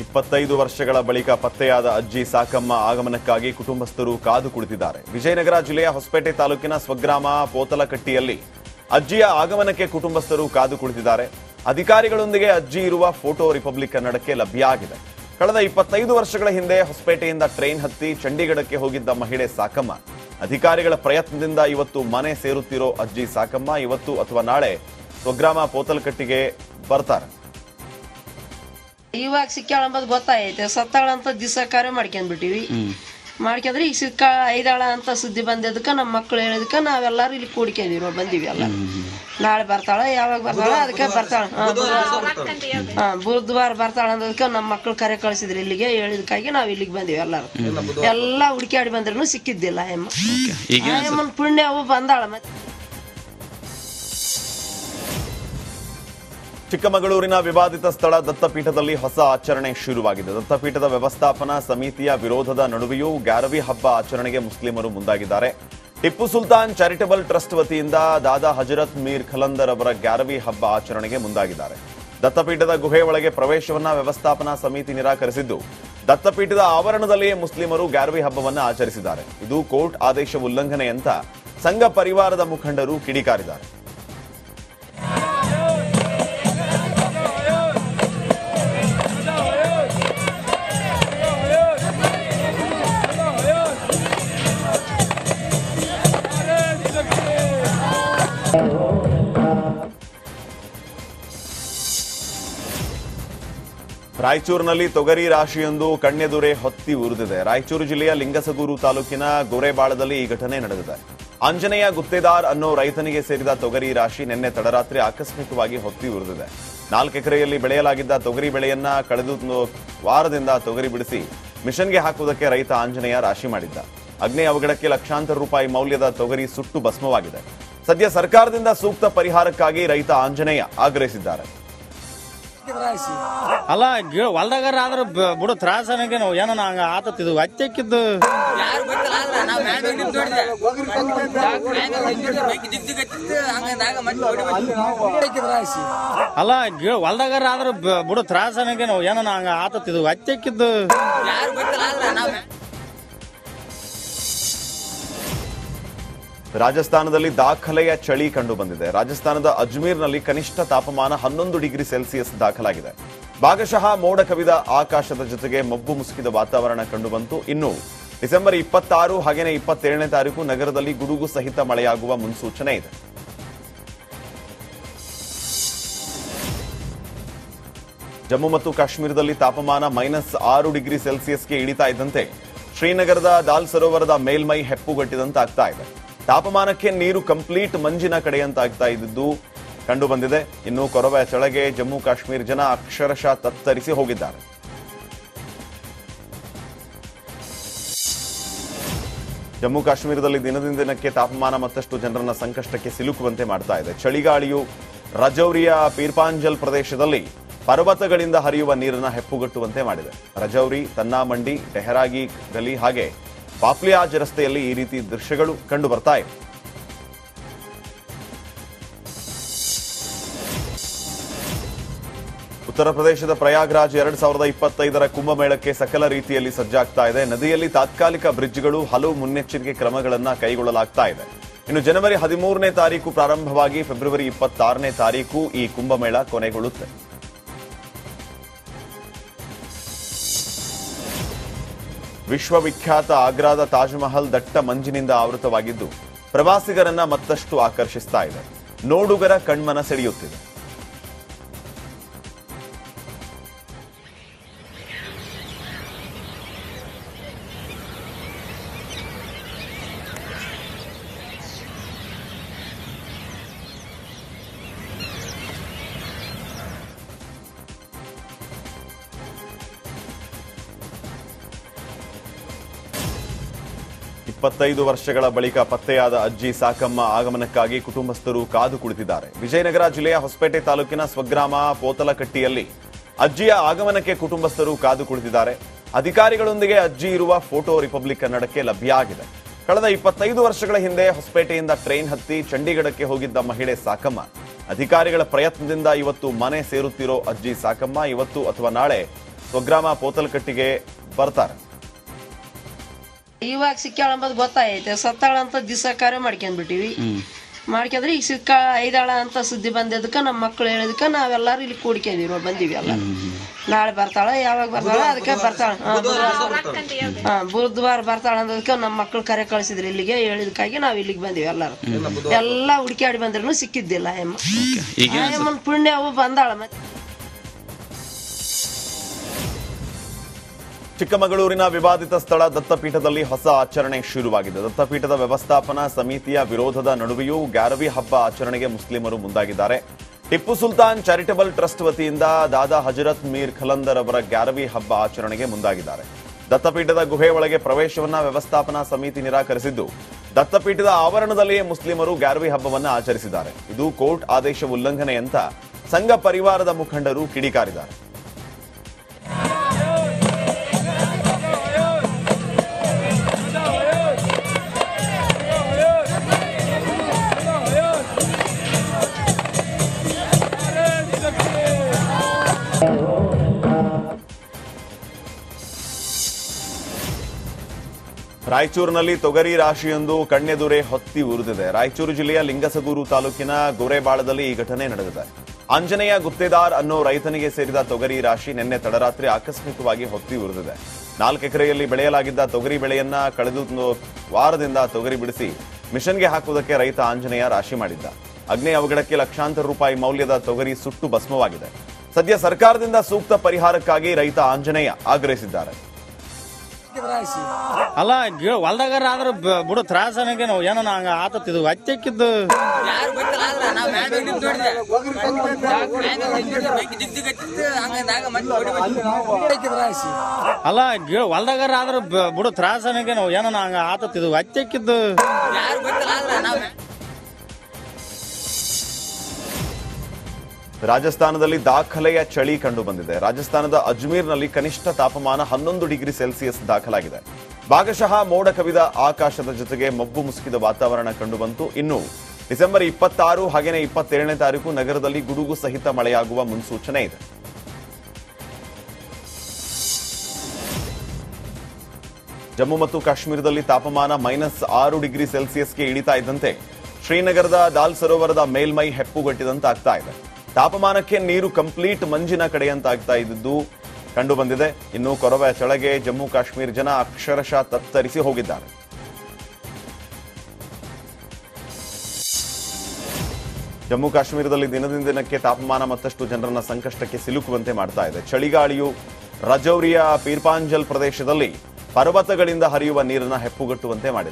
ಇಪ್ಪತ್ತೈದು ವರ್ಷಗಳ ಬಳಿಕ ಪತ್ತೆಯಾದ ಅಜ್ಜಿ ಸಾಕಮ್ಮ ಆಗಮನಕ್ಕಾಗಿ ಕುಟುಂಬಸ್ಥರು ಕಾದು ಕುಳಿತಿದ್ದಾರೆ. ವಿಜಯನಗರ ಜಿಲ್ಲೆಯ ಹೊಸಪೇಟೆ ತಾಲೂಕಿನ ಸ್ವಗ್ರಾಮ ಪೋತಲಕಟ್ಟಿಯಲ್ಲಿ ಅಜ್ಜಿಯ ಆಗಮನಕ್ಕೆ ಕುಟುಂಬಸ್ಥರು ಕಾದು ಕುಳಿತಿದ್ದಾರೆ. ಅಧಿಕಾರಿಗಳೊಂದಿಗೆ ಅಜ್ಜಿ ಇರುವ ಫೋಟೋ ರಿಪಬ್ಲಿಕ್ ಕನ್ನಡಕ್ಕೆ ಲಭ್ಯ ಆಗಿದೆ ಕಳೆದ ಇಪ್ಪತ್ತೈದು ವರ್ಷಗಳ ಹಿಂದೆ ಹೊಸಪೇಟೆಯಿಂದ ಟ್ರೈನ್ ಹತ್ತಿ ಚಂಡೀಗಢಕ್ಕೆ ಹೋಗಿದ್ದ ಮಹಿಳೆ ಸಾಕಮ್ಮ. ಅಧಿಕಾರಿಗಳ ಪ್ರಯತ್ನದಿಂದ ಇವತ್ತು ಮನೆ ಸೇರುತ್ತಿರೋ ಅಜ್ಜಿ ಸಾಕಮ್ಮ ಇವತ್ತು ಅಥವಾ ನಾಳೆ ಸ್ವಗ್ರಾಮ ಪೋತಲಕಟ್ಟಿಗೆ ಬರ್ತಾರೆ. ಇವಾಗ ಸಿಕ್ಕಾಳ ಅಂಬದ್ ಗೊತ್ತಾಗೈತೆ. ಸತ್ತಾಳ ಅಂತ ದಿವಸ ಕಾರ್ಯ ಮಾಡ್ಕೊಂಡ್ಬಿಟ್ಟಿವಿ ಮಾಡ್ಕೊಂಡ್ರೆ ಈಗ ಸಿಕ್ಕ ಐದಾಳ ಅಂತ ಸುದ್ದಿ ಬಂದಿದ್ದಕ್ಕೆ ನಮ್ಮ ಮಕ್ಳು ಹೇಳಿದಕ್ಕೆ ನಾವೆಲ್ಲರೂ ಇಲ್ಲಿ ಕೂಡ್ಕೊಂಡಿರೋ ಬಂದಿವಿ ಎಲ್ಲ. ನಾಳೆ ಬರ್ತಾಳ ಯಾವಾಗ ಬರ್ತಾಳ ಅದಕ್ಕೆ ಬರ್ತಾಳ. ಹಾ, ಬುಧವಾರ ಬರ್ತಾಳ ಅಂದದಕ್ಕೆ ನಮ್ಮ ಮಕ್ಳು ಕರೆ ಕಳಿಸಿದ್ರು ಇಲ್ಲಿಗೆ ಹೇಳಿದಕ್ಕಾಗಿ ನಾವು ಇಲ್ಲಿಗೆ ಬಂದೀವಿ ಎಲ್ಲಾರು. ಎಲ್ಲ ಹುಡುಕಾಡಿ ಬಂದ್ರೂ ಸಿಕ್ಕಿದ್ದಿಲ್ಲ ಪುಣ್ಯವು ಪುಣ್ಯ ಅವು ಬಂದಾಳ ಮತ್ತೆ. ಚಿಕ್ಕಮಗಳೂರಿನ ವಿವಾದಿತ ಸ್ಥಳ ದತ್ತಪೀಠದಲ್ಲಿ ಹೊಸ ಆಚರಣೆ ಶುರುವಾಗಿದೆ. ದತ್ತಪೀಠದ ವ್ಯವಸ್ಥಾಪನಾ ಸಮಿತಿಯ ವಿರೋಧದ ನಡುವೆಯೂ ಗ್ಯಾರವಿ ಹಬ್ಬ ಆಚರಣೆಗೆ ಮುಸ್ಲಿಮರು ಮುಂದಾಗಿದ್ದಾರೆ. ಟಿಪ್ಪು ಸುಲ್ತಾನ್ ಚಾರಿಟಬಲ್ ಟ್ರಸ್ಟ್ ವತಿಯಿಂದ ದಾದಾ ಹಜರತ್ ಮೀರ್ ಖಲಂದರ್ ಅವರ ಗ್ಯಾರವಿ ಹಬ್ಬ ಆಚರಣೆಗೆ ಮುಂದಾಗಿದ್ದಾರೆ. ದತ್ತಪೀಠದ ಗುಹೆ ಒಳಗೆ ಪ್ರವೇಶವನ್ನ ವ್ಯವಸ್ಥಾಪನಾ ಸಮಿತಿ ನಿರಾಕರಿಸಿದ್ದು, ದತ್ತಪೀಠದ ಆವರಣದಲ್ಲಿಯೇ ಮುಸ್ಲಿಮರು ಗ್ಯಾರವಿ ಹಬ್ಬವನ್ನು ಆಚರಿಸಿದ್ದಾರೆ. ಇದು ಕೋರ್ಟ್ ಆದೇಶ ಉಲ್ಲಂಘನೆ ಅಂತ ಸಂಘ ಪರಿವಾರದ ಮುಖಂಡರು ಕಿಡಿಕಾರಿದ್ದಾರೆ. ರಾಯಚೂರಿನಲ್ಲಿ ತೊಗರಿ ರಾಶಿಯೊಂದು ಕಣ್ಣೆದುರೆ ಹೊತ್ತಿ ಉರಿದಿದೆ. ರಾಯಚೂರು ಜಿಲ್ಲೆಯ ಲಿಂಗಸಗೂರು ತಾಲೂಕಿನ ಗೋರೆಬಾಳದಲ್ಲಿ ಈ ಘಟನೆ ನಡೆದಿದೆ. ಆಂಜನೇಯ ಗುತ್ತೇದಾರ್ ಅನ್ನೋ ರೈತನಿಗೆ ಸೇರಿದ ತೊಗರಿ ರಾಶಿ ನಿನ್ನೆ ತಡರಾತ್ರಿ ಆಕಸ್ಮಿಕವಾಗಿ ಹೊತ್ತಿ ಉರಿದಿದೆ. ನಾಲ್ಕು ಎಕರೆಯಲ್ಲಿ ಬೆಳೆಯಲಾಗಿದ್ದ ತೊಗರಿ ಬೆಳೆಯನ್ನ ಕಳೆದು ವಾರದಿಂದ ತೊಗರಿ ಬಿಡಿಸಿ ಮಿಷನ್ಗೆ ಹಾಕುವುದಕ್ಕೆ ರೈತ ಆಂಜನೇಯ ರಾಶಿ ಮಾಡಿದ್ದ. ಅಗ್ನಿ ಅವಘಡಕ್ಕೆ ಲಕ್ಷಾಂತರ ರೂಪಾಯಿ ಮೌಲ್ಯದ ತೊಗರಿ ಸುಟ್ಟು ಭಸ್ಮವಾಗಿದೆ. ಸದ್ಯ ಸರ್ಕಾರದಿಂದ ಸೂಕ್ತ ಪರಿಹಾರಕ್ಕಾಗಿ ರೈತ ಆಂಜನೇಯ ಆಗ್ರಹಿಸಿದ್ದಾರೆ. ಅಲ್ಲ ಗಿ- ಹೊಲ್ದಾಗಾರ ಆದ್ರ ಬಿಡು ತ್ರಾಸ ಅನ್ನಂಗೇನು ಏನೋ ಹಂಗ ಆತತ್ತಿದು ಹಚ್ಚಕ್ಕಿದ್ದು ಯಾರು ಗೊತ್ತಿಲ್ಲ ಆದ್ರೆ ನಾವು ಮ್ಯಾಲ ನಿಂತು ನೋಡಿದೆ ಮ್ಯಾಲ ನಿಂತು ಬೆಂಕಿ ದಿಗ್ ದಿಗ್ ಹತ್ತಿತ್ತು ಹಂಗಂದಾಗ ಮತ್ತೆ ಹೊಡಿ ಬಂತು. ಅಲ್ಲ ಗಿ- ಹೊಲ್ದಾಗಾರ ಆದ್ರ ಬಿಡು ತ್ರಾಸ ಅನ್ನಂಗೇನು ಏನೋ ಹಂಗ ಆತತ್ತಿದು ಹಚ್ಚಕ್ಕಿದ್ದು ರಾಜಸ್ಥಾನದಲ್ಲಿ ದಾಖಲೆಯ ಚಳಿ ಕಂಡು ಬಂದಿದೆ ರಾಜಸ್ಥಾನದ ಅಜ್ಮೀರ್ನಲ್ಲಿ ಕನಿಷ್ಠ ತಾಪಮಾನ ಹನ್ನೊಂದು ಡಿಗ್ರಿ ಸೆಲ್ಸಿಯಸ್ ದಾಖಲಾಗಿದೆ. ಭಾಗಶಃ ಮೋಡ ಕವಿದ ಆಕಾಶದ ಜೊತೆಗೆ ಮಬ್ಬು ಮುಸುಕಿದ ವಾತಾವರಣ ಕಂಡುಬಂತು. ಇನ್ನು ಡಿಸೆಂಬರ್ ಇಪ್ಪತ್ತಾರು ಹಾಗೆಯೇ ಇಪ್ಪತ್ತೇಳನೇ ತಾರೀಕು ನಗರದಲ್ಲಿ ಗುಡುಗು ಸಹಿತ ಮಳೆಯಾಗುವ ಮುನ್ಸೂಚನೆ ಇದೆ. ಜಮ್ಮು ಮತ್ತು ಕಾಶ್ಮೀರದಲ್ಲಿ ತಾಪಮಾನ ಮೈನಸ್ ಆರು ಡಿಗ್ರಿ ಸೆಲ್ಸಿಯಸ್ಗೆ ಇಳಿತಾ ಇದ್ದಂತೆ ಶ್ರೀನಗರದ ದಾಲ್ ಸರೋವರದ ಮೇಲ್ಮೈ ಹೆಪ್ಪುಗಟ್ಟಿದಂತಾಗ್ತಾ ಇದೆ. ತಾಪಮಾನಕ್ಕೆ ನೀರು ಕಂಪ್ಲೀಟ್ ಮಂಜಿನ ಕಡೆಯಂತಾಗ್ತಾ ಇದ್ದು ಕಂಡು ಬಂದಿದೆ. ಇನ್ನು ಕೊರವೆ ಚಳಗೆ ಜಮ್ಮು ಕಾಶ್ಮೀರ ಜನ ಅಕ್ಷರಶಃ ತತ್ತರಿಸಿ ಹೋಗಿದ್ದಾರೆ. ಜಮ್ಮು ಕಾಶ್ಮೀರದಲ್ಲಿ ದಿನದಿಂದ ದಿನಕ್ಕೆ ತಾಪಮಾನ ಮತ್ತಷ್ಟು ಜನರನ್ನ ಸಂಕಷ್ಟಕ್ಕೆ ಸಿಲುಕುವಂತೆ ಮಾಡ್ತಾ ಇದೆ. ಚಳಿಗಾಳಿಯು ರಜೌರಿಯ ಪೀರ್ಪಾಂಜಲ್ ಪ್ರದೇಶದಲ್ಲಿ ಪರ್ವತಗಳಿಂದ ಹರಿಯುವ ನೀರನ್ನ ಹೆಪ್ಪುಗಟ್ಟುವಂತೆ ಮಾಡಿದೆ. ರಜೌರಿ, ತನ್ನಾಮಂಡಿ, ಡೆಹರಾಗಿ ಗಲಿ ಹಾಗೆ ಪಾಪ್ಲಿಯಾಜ್ ರಸ್ತೆಯಲ್ಲಿ ಈ ರೀತಿ ದೃಶ್ಯಗಳು ಕಂಡು ಬರ್ತಾ ಇವೆ ಉತ್ತರ ಪ್ರದೇಶದ ಪ್ರಯಾಗ್ರಾಜ್ ಎರಡ್ ಸಾವಿರದ ಇಪ್ಪತ್ತೈದರ ಕುಂಭಮೇಳಕ್ಕೆ ಸಕಲ ರೀತಿಯಲ್ಲಿ ಸಜ್ಜಾಗ್ತಾ ಇದೆ. ನದಿಯಲ್ಲಿ ತಾತ್ಕಾಲಿಕ ಬ್ರಿಡ್ಜ್ಗಳು ಹಲವು ಮುನ್ನೆಚ್ಚರಿಕೆ ಕ್ರಮಗಳನ್ನು ಕೈಗೊಳ್ಳಲಾಗ್ತಾ ಇದೆ. ಇನ್ನು ಜನವರಿ ಹದಿಮೂರನೇ ತಾರೀಕು ಪ್ರಾರಂಭವಾಗಿ ಫೆಬ್ರವರಿ ಇಪ್ಪತ್ತಾರನೇ ತಾರೀಕು ಈ ಕುಂಭಮೇಳ ಕೊನೆಗೊಳ್ಳುತ್ತೆ. ವಿಶ್ವವಿಖ್ಯಾತ ಆಗ್ರಾದ ತಾಜ್ ಮಹಲ್ ದಟ್ಟ ಮಂಜಿನಿಂದ ಆವೃತವಾಗಿದ್ದು ಪ್ರವಾಸಿಗರನ್ನ ಮತ್ತಷ್ಟು ಆಕರ್ಷಿಸ್ತಾ ಇದೆ. ನೋಡುಗರ ಕಣ್ಮನ ಸೆಳೆಯುತ್ತಿದೆ. ಇಪ್ಪತ್ತೈದು ವರ್ಷಗಳ ಬಳಿಕ ಪತ್ತೆಯಾದ ಅಜ್ಜಿ ಸಾಕಮ್ಮ ಆಗಮನಕ್ಕಾಗಿ ಕುಟುಂಬಸ್ಥರು ಕಾದು ಕುಳಿತಿದ್ದಾರೆ. ವಿಜಯನಗರ ಜಿಲ್ಲೆಯ ಹೊಸಪೇಟೆ ತಾಲೂಕಿನ ಸ್ವಗ್ರಾಮ ಪೋತಲಕಟ್ಟಿಯಲ್ಲಿ ಅಜ್ಜಿಯ ಆಗಮನಕ್ಕೆ ಕುಟುಂಬಸ್ಥರು ಕಾದು ಕುಳಿತಿದ್ದಾರೆ. ಅಧಿಕಾರಿಗಳೊಂದಿಗೆ ಅಜ್ಜಿ ಇರುವ ಫೋಟೋ ರಿಪಬ್ಲಿಕ್ ಕನ್ನಡಕ್ಕೆ ಲಭ್ಯ ಆಗಿದೆ ಕಳೆದ ಇಪ್ಪತ್ತೈದು ವರ್ಷಗಳ ಹಿಂದೆ ಹೊಸಪೇಟೆಯಿಂದ ಟ್ರೈನ್ ಹತ್ತಿ ಚಂಡೀಗಢಕ್ಕೆ ಹೋಗಿದ್ದ ಮಹಿಳೆ ಸಾಕಮ್ಮ. ಅಧಿಕಾರಿಗಳ ಪ್ರಯತ್ನದಿಂದ ಇವತ್ತು ಮನೆ ಸೇರುತ್ತಿರೋ ಅಜ್ಜಿ ಸಾಕಮ್ಮ ಇವತ್ತು ಅಥವಾ ನಾಳೆ ಸ್ವಗ್ರಾಮ ಪೋತಲಕಟ್ಟಿಗೆ ಬರ್ತಾರೆ. ಇವಾಗ ಸಿಕ್ಕಾಳ ಅಂಬದ್ ಗೊತ್ತಾಗೈತೆ. ಸತ್ತಾಳ ಅಂತ ದಿವಸ ಕಾರ್ಯ ಮಾಡ್ಕೊಂಡ್ಬಿಟ್ಟಿವಿ ಮಾಡ್ಕೊಂಡ್ರೆ ಈಗ ಸಿಕ್ಕ ಐದಾಳ ಅಂತ ಸುದ್ದಿ ಬಂದಿದ್ದಕ್ಕೆ ನಮ್ಮ ಮಕ್ಳು ಹೇಳಿದಕ್ಕೆ ನಾವೆಲ್ಲರೂ ಇಲ್ಲಿ ಕೂಡ್ಕೊಂಡಿವಿ ನೋಡಿ ಬಂದಿವಿ ಎಲ್ಲ. ನಾಳೆ ಬರ್ತಾಳ ಯಾವಾಗ ಬರ್ತಾಳ ಅದಕ್ಕೆ ಬರ್ತಾಳ. ಹಾ ಬುಧವಾರ ಬರ್ತಾಳ ಅನ್ನೋದಕ್ಕೆ ನಮ್ಮ ಮಕ್ಕಳು ಕರೆ ಕಳಿಸಿದ್ರು ಇಲ್ಲಿಗೆ ಹೇಳಿದಕ್ಕಾಗಿ ನಾವು ಇಲ್ಲಿಗೆ ಬಂದಿವಿ ಎಲ್ಲರೂ. ಎಲ್ಲ ಹುಡುಕಾಡಿ ಬಂದ್ರೂ ಸಿಕ್ಕಿದ್ದಿಲ್ಲ ಹೆಮ್ಮ ಈಗ ಪುಣ್ಯವು ಪುಣ್ಯ ಅವು ಬಂದಾಳ ಮತ್ತೆ. ಚಿಕ್ಕಮಗಳೂರಿನ ವಿವಾದಿತ ಸ್ಥಳ ದತ್ತಪೀಠದಲ್ಲಿ ಹೊಸ ಆಚರಣೆ ಶುರುವಾಗಿದೆ. ದತ್ತಪೀಠದ ವ್ಯವಸ್ಥಾಪನಾ ಸಮಿತಿಯ ವಿರೋಧದ ನಡುವೆಯೂ ಗ್ಯಾರವಿ ಹಬ್ಬ ಆಚರಣೆಗೆ ಮುಸ್ಲಿಮರು ಮುಂದಾಗಿದ್ದಾರೆ. ಟಿಪ್ಪು ಸುಲ್ತಾನ್ ಚಾರಿಟಬಲ್ ಟ್ರಸ್ಟ್ ವತಿಯಿಂದ ದಾದಾ ಹಜರತ್ ಮೀರ್ ಖಲಂದರ್ ಅವರ ಗ್ಯಾರವಿ ಹಬ್ಬ ಆಚರಣೆಗೆ ಮುಂದಾಗಿದ್ದಾರೆ. ದತ್ತಪೀಠದ ಗುಹೆ ಒಳಗೆ ಪ್ರವೇಶವನ್ನ ವ್ಯವಸ್ಥಾಪನಾ ಸಮಿತಿ ನಿರಾಕರಿಸಿದ್ದು, ದತ್ತಪೀಠದ ಆವರಣದಲ್ಲಿಯೇ ಮುಸ್ಲಿಮರು ಗ್ಯಾರವಿ ಹಬ್ಬವನ್ನು ಆಚರಿಸಿದ್ದಾರೆ. ಇದು ಕೋರ್ಟ್ ಆದೇಶ ಉಲ್ಲಂಘನೆ ಅಂತ ಸಂಘ ಪರಿವಾರದ ಮುಖಂಡರು ಕಿಡಿಕಾರಿದ್ದಾರೆ. ರಾಯಚೂರಿನಲ್ಲಿ ತೊಗರಿ ರಾಶಿಯೊಂದು ಕಣ್ಣೆದುರೆ ಹೊತ್ತಿ ಉರಿದಿದೆ. ರಾಯಚೂರು ಜಿಲ್ಲೆಯ ಲಿಂಗಸಗೂರು ತಾಲೂಕಿನ ಗೊರೆಬಾಳದಲ್ಲಿ ಈ ಘಟನೆ ನಡೆದಿದೆ. ಆಂಜನೇಯ ಗುತ್ತೇದಾರ್ ಅನ್ನೋ ರೈತನಿಗೆ ಸೇರಿದ ತೊಗರಿ ರಾಶಿ ನಿನ್ನೆ ತಡರಾತ್ರಿ ಆಕಸ್ಮಿಕವಾಗಿ ಹೊತ್ತಿ ಉರಿದಿದೆ. ನಾಲ್ಕು ಎಕರೆಯಲ್ಲಿ ಬೆಳೆಯಲಾಗಿದ್ದ ತೊಗರಿ ಬೆಳೆಯನ್ನ ಕಳೆದು ವಾರದಿಂದ ತೊಗರಿ ಬಿಡಿಸಿ ಮಿಷನ್ಗೆ ಹಾಕುವುದಕ್ಕೆ ರೈತ ಆಂಜನೇಯ ರಾಶಿ ಮಾಡಿದ್ದ. ಅಗ್ನಿ ಅವಘಡಕ್ಕೆ ಲಕ್ಷಾಂತರ ರೂಪಾಯಿ ಮೌಲ್ಯದ ತೊಗರಿ ಸುಟ್ಟು ಭಸ್ಮವಾಗಿದೆ. ಸದ್ಯ ಸರ್ಕಾರದಿಂದ ಸೂಕ್ತ ಪರಿಹಾರಕ್ಕಾಗಿ ರೈತ ಆಂಜನೇಯ ಆಗ್ರಹಿಸಿದ್ದಾರೆ. ಅಲ್ಲ ಹೊಲ್ದಾಗಾರ ಆದ್ರ ಬಿಡು ತ್ರಾಸ ಅನ್ನಂಗೇನು ಏನೋ ಹಂಗ ಆತತ್ತಿದು ಹಚ್ಚಕ್ಕಿದ್ದು ಯಾರು ಗೊತ್ತಿಲ್ಲ ಆದ್ರೆ ನಾವು ಮ್ಯಾಲ ನಿಂತು ನೋಡಿದೆ. ಮ್ಯಾಲ ನಿಂತು ನೋಡಿದೆ ಬೆಂಕಿ ದಿಗ್ ದಿಗ್ ಹತ್ತಿತ್ತು ಹಂಗಂದಾಗ ಮತ್ತೆ ಹೊಡಿಬೇಕು ಅಲ್ಲ ಹೊಲ್ದಾಗಾರ ಆದ್ರ ಬಿಡು ತ್ರಾಸ ಅನ್ನಂಗೇನು ಏನೋ ಹಂಗ ಆತತ್ತಿದು ಹಚ್ಚಕ್ಕಿದ್ದು ರಾಜಸ್ಥಾನದಲ್ಲಿ ದಾಖಲೆಯ ಚಳಿ ಕಂಡು ಬಂದಿದೆ ರಾಜಸ್ಥಾನದ ಅಜ್ಮೀರ್ನಲ್ಲಿ ಕನಿಷ್ಠ ತಾಪಮಾನ ಹನ್ನೊಂದು ಡಿಗ್ರಿ ಸೆಲ್ಸಿಯಸ್ ದಾಖಲಾಗಿದೆ. ಭಾಗಶಃ ಮೋಡ ಕವಿದ ಆಕಾಶದ ಜೊತೆಗೆ ಮಬ್ಬು ಮುಸುಕಿದ ವಾತಾವರಣ ಕಂಡುಬಂತು. ಇನ್ನು ಡಿಸೆಂಬರ್ ಇಪ್ಪತ್ತಾರು ಹಾಗೆಯೇ ಇಪ್ಪತ್ತೇಳನೇ ತಾರೀಕು ನಗರದಲ್ಲಿ ಗುಡುಗು ಸಹಿತ ಮಳೆಯಾಗುವ ಮುನ್ಸೂಚನೆ ಇದೆ. ಜಮ್ಮು ಮತ್ತು ಕಾಶ್ಮೀರದಲ್ಲಿ ತಾಪಮಾನ ಮೈನಸ್ ಆರು ಡಿಗ್ರಿ ಸೆಲ್ಸಿಯಸ್ಗೆ ಇಳಿತಾ ಇದ್ದಂತೆ ಶ್ರೀನಗರದ ದಾಲ್ ಸರೋವರದ ಮೇಲ್ಮೈ ಹೆಪ್ಪುಗಟ್ಟಿದಂತಾಗ್ತಾ ಇದೆ. ತಾಪಮಾನಕ್ಕೆ ನೀರು ಕಂಪ್ಲೀಟ್ ಮಂಜಿನ ಕಡೆಯಂತಾಗ್ತಾ ಇದ್ದು ಕಂಡು ಬಂದಿದೆ ಇನ್ನು ಕೊರವೆ ಚಳಗೆ ಜಮ್ಮು ಕಾಶ್ಮೀರ ಜನ ಅಕ್ಷರಶಃ ತತ್ತರಿಸಿ ಹೋಗಿದ್ದಾರೆ. ಜಮ್ಮು ಕಾಶ್ಮೀರದಲ್ಲಿ ದಿನದಿಂದ ದಿನಕ್ಕೆ ತಾಪಮಾನ ಮತ್ತಷ್ಟು ಜನರನ್ನ ಸಂಕಷ್ಟಕ್ಕೆ ಸಿಲುಕುವಂತೆ ಮಾಡ್ತಾ ಇದೆ. ಚಳಿಗಾಳಿಯು ರಜೌರಿಯ ಪೀರ್ಪಾಂಜಲ್ ಪ್ರದೇಶದಲ್ಲಿ ಪರ್ವತಗಳಿಂದ ಹರಿಯುವ ನೀರನ್ನ ಹೆಪ್ಪುಗಟ್ಟುವಂತೆ ಮಾಡಿದೆ.